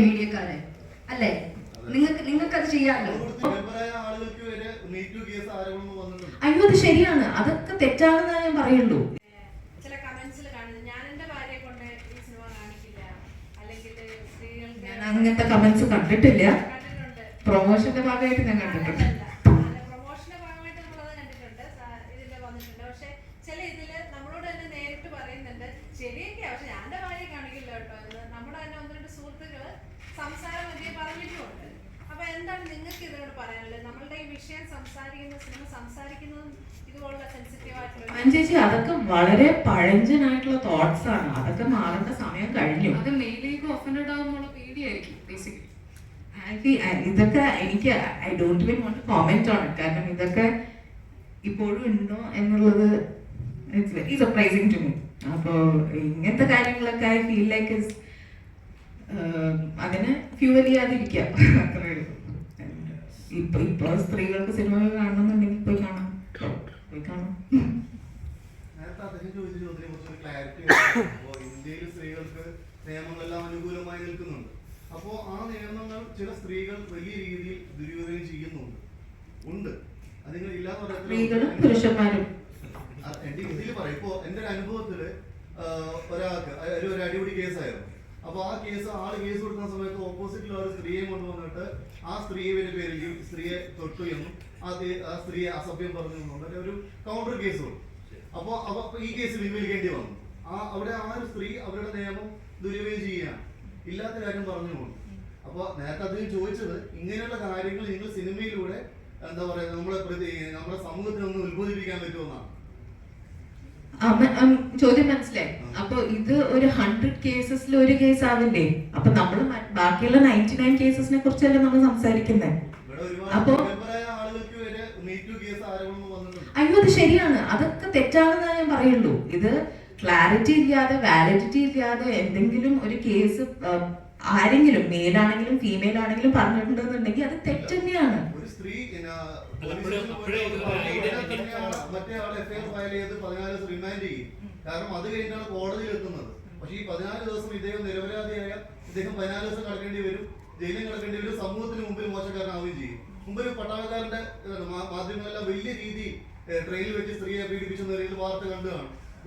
മീഡിയക്കാരെ അല്ലേ? നിങ്ങൾക്ക് നിങ്ങൾക്ക് അത് ചെയ്യാമല്ലോ അയ്യോ അത് ശരിയാണ്. അതൊക്കെ തെറ്റാണെന്ന് ഞാൻ പറയുള്ളൂ. ചില കമന്റ്സിൽ കാണുന്നത് ഞാൻ എന്റെ ഭാര്യയെ കൊണ്ട് ഈ സിനിമ കാണിക്കില്ല. അല്ലെങ്കിൽ സ്ത്രീകൾക്ക് ഞാൻ അങ്ങനത്തെ കമന്റ്സ് കണ്ടിട്ടില്ല. പ്രൊമോഷന്റെ ഭാഗമായിട്ട് ഞാൻ കണ്ടിട്ടുണ്ട് പ്രൊമോഷന്റെ ഭാഗമായിട്ട് നമ്മളത് കണ്ടിട്ടുണ്ട് സ- ഇതിൽ വന്നിട്ടുണ്ട് പക്ഷെ ചില ഇതിൽ നമ്മളോട് തന്നെ നേരിട്ട് പറയുന്നുണ്ട് ശരിയൊക്കെയാ പക്ഷെ ഞാൻ എന്റെ ഭാര്യയെ കാണിക്കില്ല കേട്ടോ എന്ന് നമ്മുടെ തന്നെ ഒന്ന് രണ്ട് സുഹൃത്തുക്കൾ സംസാരം മധ്യേ പറഞ്ഞിട്ടുമുണ്ട്. അപ്പൊ എന്താണ് നിങ്ങൾക്ക് ഇതിനോട് പറയാനുള്ളത്? നമ്മളുടെ ഈ വിഷയം സംസാരിക്കുന്ന സിനിമ സംസാരിക്കുന്നതും ഇതുപോലുള്ള സെൻസിറ്റീവ് ആയിട്ടുള്ള ഞാൻ ചേച്ചി അതൊക്കെ വളരെ പഴഞ്ചനായിട്ടുള്ള തോട്ട്സ് ആണ്. അതൊക്കെ മാറേണ്ട സമയം കഴിഞ്ഞു. അത് മെയിലേക്ക് ഒഫൻഡഡ് ആകുമ്പോൾ പേടിയായിരിക്കും ബേസിക്കലി ഇതൊക്കെ എനിക്ക് I don't be won't comment on കാരണം ഇതൊക്കെ ഇപ്പോഴും ഉണ്ടോ എന്നുള്ളത് it's very surprising to me അപ്പോൾ ഇങ്ങനത്തെ കാര്യങ്ങളൊക്കെ ഐ ഫീൽ ലൈക്ക് ഇസ് അതിനെ ഫ്യൂവൽ ചെയ്യാതിരിക്കുക അത്രേ ഉള്ളൂ. ഇപ്പൊ ഇപ്പൊ സ്ത്രീകൾക്ക് സിനിമകൾ കാണണമെന്നുണ്ടെങ്കിൽ പോയി കാണാം. പോയി കാണാം. ഇന്ത്യയിൽ സ്ത്രീകൾക്ക് നിയമങ്ങളെല്ലാം അനുകൂലമായി നിൽക്കുന്നുണ്ട്. അപ്പോൾ ആ നിയമങ്ങൾ ചില സ്ത്രീകൾ വലിയ രീതിയിൽ ദുരുപയോഗം ചെയ്യുന്നുണ്ട്. ഉണ്ട്. അതിങ്ങൾ ഇല്ലാന്ന് എന്റെ ഇതിൽ പറയാം ഇപ്പോ എന്റെ ഒരു അനുഭവത്തിൽ ഒരാൾക്ക് ഒരു അടിപൊളി കേസായിരുന്നു അപ്പൊ ആ കേസ് ആൾ കേസ് കൊടുക്കുന്ന സമയത്ത് ഓപ്പോസിറ്റിൽ ഒരു സ്ത്രീയെ കൊണ്ടുവന്നിട്ട് ആ സ്ത്രീയുടെ പേരിൽ സ്ത്രീയെ തൊട്ടു എന്നും ആ സ്ത്രീയെ അസഭ്യം പറഞ്ഞു എന്നുണ്ട് ഒരു കൗണ്ടർ കേസ് കൊടുക്കും അപ്പൊ അപ്പൊ അപ്പൊ ഈ കേസ് പിൻവലിക്കേണ്ടി വന്നു. ആ അവിടെ ആ ഒരു സ്ത്രീ അവരുടെ നിയമം ദുരുപയോഗം ചെയ്യുകയാണ്. ഇല്ലാത്ത കാര്യം പറഞ്ഞു കൊണ്ട് അപ്പൊ നേരത്തെ അദ്ദേഹം ചോദിച്ചത് ഇങ്ങനെയുള്ള കാര്യങ്ങൾ നിങ്ങൾ സിനിമയിലൂടെ എന്താ പറയാ നമ്മളെ പ്രതി നമ്മുടെ സമൂഹത്തിൽ ഒന്ന് ഉത്ബോധിപ്പിക്കാൻ പറ്റുമെന്നാണ് ചോദ്യം മനസ്സിലായി. അപ്പൊ ഇത് ഒരു ഹൺഡ്രഡ് കേസസിൽ ഒരു കേസ് ആവില്ലേ? അപ്പൊ നമ്മൾ ബാക്കിയുള്ള നയന്റി നയൻ കേസസിനെ കുറിച്ചല്ലേ നമ്മൾ സംസാരിക്കുന്നത് അപ്പൊ അയ്യോ അത് ശരിയാണ്. അതൊക്കെ തെറ്റാണെന്നാ ഞാൻ പറയുള്ളൂ. ഇത് ക്ലാരിറ്റി ഇല്ലാതെ വാലിഡിറ്റി ഇല്ലാതെ എന്തെങ്കിലും ഒരു കേസ് ആരെങ്കിലും മേലാണെങ്കിലും ഫീമെയിൽ ആണെങ്കിലും പറഞ്ഞിട്ടുണ്ടെന്നുണ്ടെങ്കിൽ അത് തെറ്റ് തന്നെയാണ്. കാരണം അത് കഴിഞ്ഞാണ് കോടതിയിൽ എത്തുന്നത് പക്ഷെ ഈ പതിനാല് ദിവസം ഇദ്ദേഹം നിരപരാധിയായ ഇദ്ദേഹം പതിനാല് ദിവസം കടക്കേണ്ടി വരും. ജയിലിൽ കിടക്കേണ്ടി വരും. സമൂഹത്തിന് മുമ്പിൽ മോശക്കാരനാവുകയും ചെയ്യും. മുമ്പ് ഒരു പട്ടാളക്കാരന്റെ മാധ്യമങ്ങളെല്ലാം വലിയ രീതിയിൽ ട്രെയിനിൽ വെച്ച് സ്ത്രീയെ പീഡിപ്പിച്ചെന്ന രീതിയിൽ വാർത്ത കണ്ടു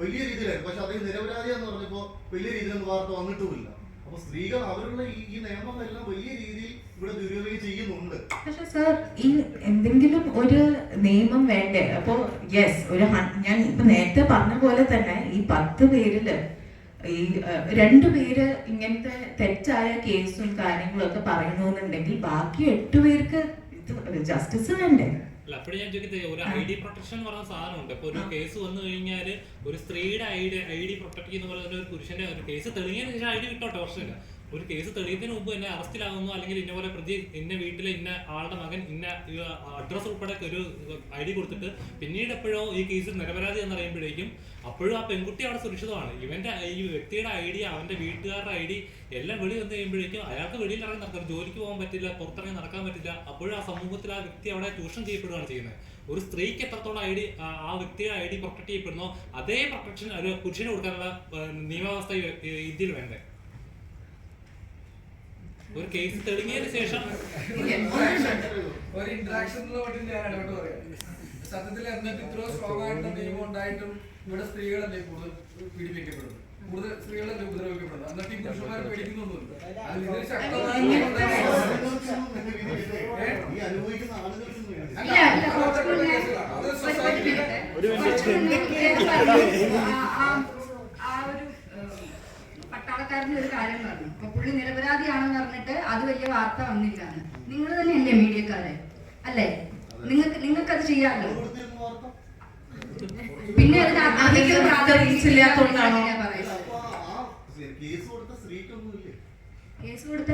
വലിയ രീതിയിലായിരുന്നു. പക്ഷെ അദ്ദേഹം നിരപരാധിയാന്ന് പറഞ്ഞപ്പോൾ വലിയ രീതിയിലൊന്നും വാർത്ത വന്നിട്ടുമില്ല. അവരുടെ ഈ വലിയ രീതിയിൽ ഇവിടെ ചെയ്യുന്നുണ്ട്. പക്ഷെ സാർ ഈ എന്തെങ്കിലും ഒരു നിയമം വേണ്ടേ? അപ്പോ യെസ് ഒരു ഞാൻ ഇപ്പൊ നേരത്തെ പറഞ്ഞ പോലെ തന്നെ ഈ പത്ത് പേരിൽ ഈ രണ്ടു പേര് ഇങ്ങനത്തെ തെറ്റായ കേസും കാര്യങ്ങളും ഒക്കെ പറയുന്നുണ്ടെങ്കിൽ ബാക്കി എട്ട് ഇത് ജസ്റ്റിസ് വേണ്ടേ? അപ്പോഴും ഞാൻ ഒരു ഐ ഡി പ്രൊട്ടക്ഷൻ എന്ന് പറഞ്ഞ സാധനമുണ്ട്. ഇപ്പൊ ഒരു കേസ് വന്നു കഴിഞ്ഞാൽ ഒരു സ്ത്രീയുടെ I D I D protect ചെയ്യുന്ന പോലെ തന്നെ ഒരു പുരുഷന്റെ ഒരു കേസ് തെളിഞ്ഞതിന് ശേഷം ഐ ഡി കിട്ടോട്ടെ പ്രശ്നമില്ല. ഒരു കേസ് തെളിയുന്നതിന് മുമ്പ് എന്നെ അറസ്റ്റിലാകുന്നു അല്ലെങ്കിൽ ഇന്ന പോലെ പ്രതി ഇന്ന വീട്ടിലെ ഇന്ന ആളുടെ മകൻ ഇന്ന അഡ്രസ്സ് ഉൾപ്പെടെ ഒരു ഐ ഡി കൊടുത്തിട്ട് പിന്നീട് എപ്പോഴോ ഈ കേസ് നിരപരാധി എന്ന് അറിയുമ്പോഴേക്കും അപ്പോഴും ആ പെൺകുട്ടി അവിടെ സുരക്ഷിതമാണ്. ഇവന്റെ ഈ വ്യക്തിയുടെ ഐ ഡി അവന്റെ വീട്ടുകാരുടെ ഐ ഡി എല്ലാം വെളി വന്നു കഴിയുമ്പോഴേക്കും അയാൾക്ക് വെളിയിൽ ഇറങ്ങി നടക്കാം ജോലിക്ക് പോകാൻ പറ്റില്ല പുറത്തിറങ്ങി നടക്കാൻ പറ്റില്ല. അപ്പോഴും ആ സമൂഹത്തിൽ ആ വ്യക്തി അവിടെ ചൂഷണം ചെയ്യപ്പെടുകയാണ് ചെയ്യുന്നത്. ഒരു സ്ത്രീക്ക് എത്രത്തോളം ഐ ഡി ആ വ്യക്തിയുടെ ഐ ഡി പ്രൊട്ടക്ട് ചെയ്യപ്പെടുന്നോ അതേ പ്രൊട്ടക്ഷൻ ഒരു പുരുഷന് കൊടുക്കാനുള്ള നിയമവ്യവസ്ഥ ഇന്ത്യയിൽ വേണ്ടേ? ഒരു കേസ് തെളിഞ്ഞതിന് ശേഷം ഒരു ഇന്ററാക്ഷൻ ഞാൻ ഇടപെട്ട് പറയാം സത്യത്തിൽ എന്നിട്ട് ഇത്ര സ്ട്രോങ് ആയിട്ടുള്ള നിയമം ഉണ്ടായിട്ടും ഇവിടെ സ്ത്രീകളല്ലേ കൂടുതൽ പീഡിപ്പിക്കപ്പെടുന്നത് കൂടുതൽ സ്ത്രീകളല്ലേ ഉപദ്രവിക്കപ്പെടുന്നത് എന്നിട്ട് ഈ പുരുഷന്മാരെ പേടിക്കുന്നൊന്നുമില്ല അതിൽ ഇതിൽ ശക്തമായ ഈ അനുഭവിക്കുന്ന ആളുകൾക്കും വേണ്ടി. ഇല്ല, ഇല്ല, കുറച്ചുകൂടി ഞാൻ- അത് ഒരു society- മിനിറ്റ്. കുറച്ചുകൂടി ഞാൻ പറഞ്ഞു. ആ- ആ- ആ ഒരു ഏഹ്, പട്ടാളക്കാരന്റെ ഒരു കാര്യം പറഞ്ഞു. അപ്പൊ പുള്ളി നിരപരാധിയാണെന്ന് പറഞ്ഞിട്ട് അത് വലിയ വാർത്ത വന്നില്ല. നിങ്ങൾ തന്നെയല്ലേ മീഡിയക്കാരെ? അല്ലേ? നിങ്ങൾക്ക് നിങ്ങൾക്ക് അത് ചെയ്യാമല്ലോ പിന്നെ അതിന് ഇല്ലാത്തതുകൊണ്ടാണോ? ഞാൻ പറയുന്നത്. കേസ് കൊടുത്ത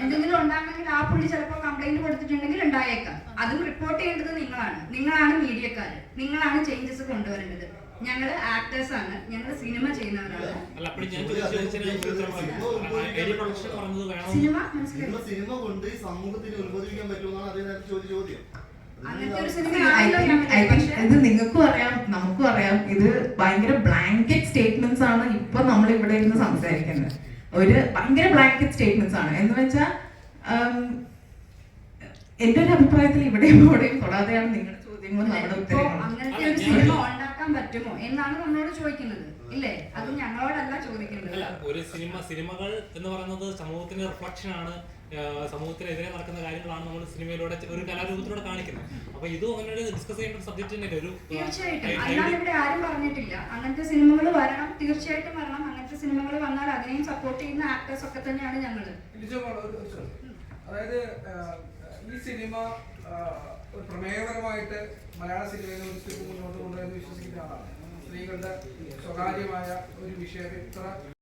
എന്തെങ്കിലും ഉണ്ടാകണമെങ്കിൽ ആ പുള്ളി ചിലപ്പോൾ കംപ്ലൈന്റ് കൊടുത്തിട്ടുണ്ടെങ്കിൽ ഉണ്ടായേക്കാം. അതും റിപ്പോർട്ട് ചെയ്യേണ്ടത് നിങ്ങളാണ്. നിങ്ങളാണ് മീഡിയക്കാര്. നിങ്ങളാണ് ചേഞ്ചസ് കൊണ്ടുവരേണ്ടത്. ഞങ്ങൾ ആക്ടേഴ്സ് ആണ്. ഞങ്ങൾ സിനിമ ചെയ്യുന്നവരാണ്. സിനിമ മനസ്സിലായി. സിനിമ കൊണ്ട് സമൂഹത്തിന് പറ്റുമെന്നാണ് അതേ നേരത്തെ ചോദ്യം. ഞങ്ങൾ ഇത് നിങ്ങൾക്കും അറിയാം നമുക്കും അറിയാം. ഇത് ഭയങ്കര ബ്ലാങ്കറ്റ് സ്റ്റേറ്റ്മെന്റ്സ് ആണ് ഇപ്പൊ നമ്മൾ ഇവിടെ ഇരുന്ന് സംസാരിക്കുന്നത്. ഒരു ഭയങ്കര ബ്ലാങ്കറ്റ് സ്റ്റേറ്റ്മെന്റ്സ് ആണ്. എന്ന് വെച്ചാൽ എന്റെ ഒരു അഭിപ്രായത്തിൽ ഇവിടെയും ഇവിടെയും തൊടാതെയാണ് നിങ്ങളുടെ ചോദ്യങ്ങളും നമ്മുടെ ഉത്തരങ്ങളും. ഉണ്ടാക്കാൻ പറ്റുമോ എന്നാണ് നമ്മളോട് ചോദിക്കുന്നത്. ഇല്ലേ? അത് ഞങ്ങളോടല്ല ചോദിക്കുന്നത് ഒരു സിനിമ സിനിമകൾ എന്ന് പറയുന്നത് സമൂഹത്തിന്റെ റിഫ്ലക്ഷൻ ആണ്. സമൂഹത്തിനെതിരെ നടക്കുന്ന കാര്യങ്ങളാണ് നമ്മൾ സിനിമയിലൂടെ ഒരു കലാരൂപത്തിലൂടെ കാണിക്കുന്നത്. അപ്പൊ ഇതും അങ്ങനെ ഒരു ഡിസ്കസ് ചെയ്യേണ്ട സബ്ജക്ട് തന്നെ ഒരു തീർച്ചയായിട്ടും. അല്ലാതെ ഇവിടെ ആരും പറഞ്ഞിട്ടില്ല. അങ്ങനത്തെ സിനിമകൾ വരണം. തീർച്ചയായിട്ടും വരണം. അങ്ങനത്തെ സിനിമകൾ വന്നാൽ അതിനെയും സപ്പോർട്ട് ചെയ്യുന്ന ആക്ടേഴ്സ് ഒക്കെ തന്നെയാണ് ഞങ്ങൾ. അതായത് ഈ സിനിമ ഒരു പ്രമേയപരമായിട്ട് മലയാള സിനിമയിൽ ഒരു സിനിമ മുന്നോട്ട് കൊണ്ടുവരുന്ന വിശ്വസിക്കുന്ന ആളാണ്. സ്ത്രീകളുടെ സ്വകാര്യമായ ഒരു വിഷയം ഇത്ര